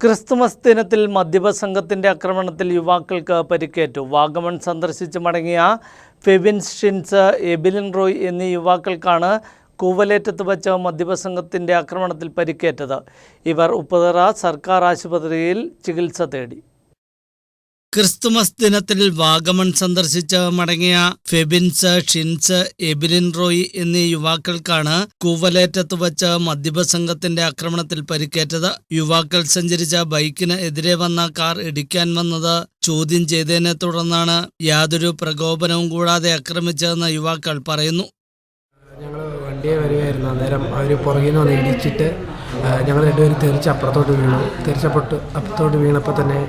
Christmas ദിനത്തിൽ മദ്യപ സംഘത്തിന്റെ ആക്രമണത്തിൽ യുവാക്കൾക്ക് പരിക്കേറ്റു. വാഗമൺ സന്ദർശിച്ച് മടങ്ങിയ ഫെബിൻ ഷിൻസ് എബിലിൻ റോയ് എന്നീ യുവാക്കൾക്കാണ് കൂവലേറ്റത്ത് വച്ച മദ്യപ സംഘത്തിന്റെ ആക്രമണത്തിൽ പരിക്കേറ്റത്. ഇവർ ഉപ്പതറ സർക്കാർ ആശുപത്രിയിൽ ചികിത്സ തേടി. ക്രിസ്തുമസ് ദിനത്തിൽ വാഗമൺ സന്ദർശിച്ച് മടങ്ങിയ ഫെബിൻസ് ഷിൻസ് എബിലിൻ റോയ് എന്നീ യുവാക്കൾക്കാണ് കൂവലേറ്റത്ത് വച്ച് മദ്യപ സംഘത്തിന്റെ ആക്രമണത്തിൽ പരിക്കേറ്റത്. യുവാക്കൾ സഞ്ചരിച്ച ബൈക്കിന് എതിരെ വന്ന കാർ ഇടിക്കാൻ വന്നത് ചോദ്യം ചെയ്തതിനെ തുടർന്നാണ് യാതൊരു പ്രകോപനവും കൂടാതെ ആക്രമിച്ചതെന്ന് യുവാക്കൾ പറയുന്നു. ഞങ്ങൾ വണ്ടിയെ വരികയായിരുന്നു. അന്നേരം അവർ പുറകിൽ നിന്ന് ഇടിച്ചിട്ട് ഞങ്ങൾ രണ്ടുപേരും തിരിച്ച് അപ്പുറത്തോട്ട് വീണു. തിരിച്ചപ്പോട്ട് അപ്പുറത്തോട്ട് വീണപ്പോൾ തന്നെ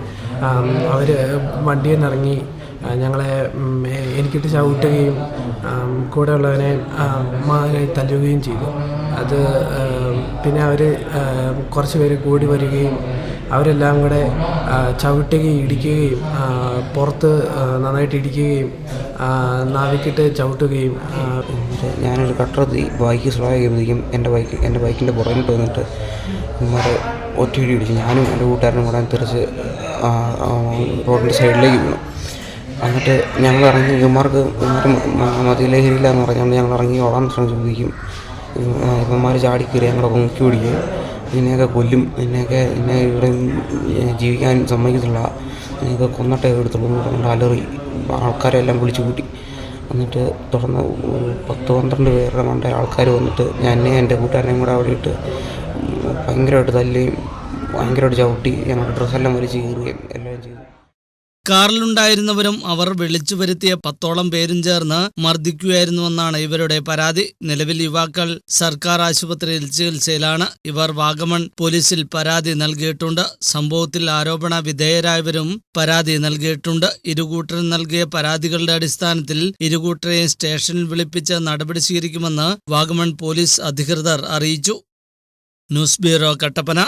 അവർ വണ്ടിയിൽ നിന്നിറങ്ങി ഞങ്ങളെ എനിക്കിട്ട് ചവിട്ടുകയും കൂടെയുള്ളവനെ മാനെ തല്ലുകയും ചെയ്തു. അത് പിന്നെ അവർ കുറച്ച് പേര് കൂടി വരികയും അവരെല്ലാം കൂടെ ചവിട്ടുകയും ഇടിക്കുകയും പുറത്ത് നന്നായിട്ട് ഇടിക്കുകയും നാവിക്കിട്ട് ചവിട്ടുകയും ഞാനൊരു കട്ടറത്തി ബൈക്ക് സ്ലോ ആക്കിയപ്പോഴത്തേക്കും എന്റെ ബൈക്ക് എന്റെ ബൈക്കിന്റെ പുറകിട്ട് വന്നിട്ട് ഇമാരെ ഒറ്റയിടി ഇടിച്ചു ഞാനും എന്റെ കൂട്ടുകാരനും കൂടെ ആ, റോഡിന്റെ സൈഡിലേക്ക് വീണു. എന്നിട്ട് ഞങ്ങൾ ഇറങ്ങി ഇവന്മാർക്ക് ഇവന്മാർ മതിലഹരിയില്ലാന്ന് പറഞ്ഞുകൊണ്ട് ഞങ്ങൾ ഇറങ്ങി ഓടാൻ ശ്രമിച്ചപ്പോഴത്തേക്കും ഇവന്മാർ ചാടി കയറി ഞങ്ങളെ മുക്കി പിടിക്കും ഇതിനെയൊക്കെ കൊല്ലും ഇതിനെയൊക്കെ ഇതിനെ ഇവിടെ ജീവിക്കാൻ സമ്മതിക്കത്തില്ല ഇതിനെയൊക്കെ കൊന്നിട്ടേ എടുത്തുള്ളൂ എന്ന് അലറി ആൾക്കാരെല്ലാം വിളിച്ചു കൂട്ടി. എന്നിട്ട് തുടർന്ന് പത്ത് പന്ത്രണ്ട് പേരുടെ മണ്ട ആൾക്കാർ വന്നിട്ട് ഞാൻ എന്റെ കൂട്ടുകാരനെയും കൂടെ അവിടെ ഇട്ട് ഭയങ്കരമായിട്ട് തല്ലുകയും ഭയങ്കരമായിട്ട് ചവിട്ടി ഞങ്ങളുടെ ഡ്രസ്സെല്ലാം വലിച്ച് കീറുകയും എല്ലാം ചെയ്തു. കാറിലുണ്ടായിരുന്നവരും അവർ വിളിച്ചു വരുത്തിയ പത്തോളം പേരും ചേർന്ന് മർദ്ദിക്കുകയായിരുന്നുവെന്നാണ് ഇവരുടെ പരാതി. നിലവിൽ യുവാക്കൾ സർക്കാർ ആശുപത്രിയിൽ ചികിത്സയിലാണ്. ഇവർ വാഗമൺ പോലീസിൽ പരാതി നൽകിയിട്ടുണ്ട്. സംഭവത്തിൽ ആരോപണ വിധേയരായവരും പരാതി നൽകിയിട്ടുണ്ട്. ഇരുകൂട്ടരും നൽകിയ പരാതികളുടെ അടിസ്ഥാനത്തിൽ ഇരുകൂട്ടരെയും സ്റ്റേഷനിൽ വിളിപ്പിച്ച് നടപടി സ്വീകരിക്കുമെന്ന് വാഗമൺ പോലീസ് അധികൃതർ അറിയിച്ചു. News bureau Kattappana.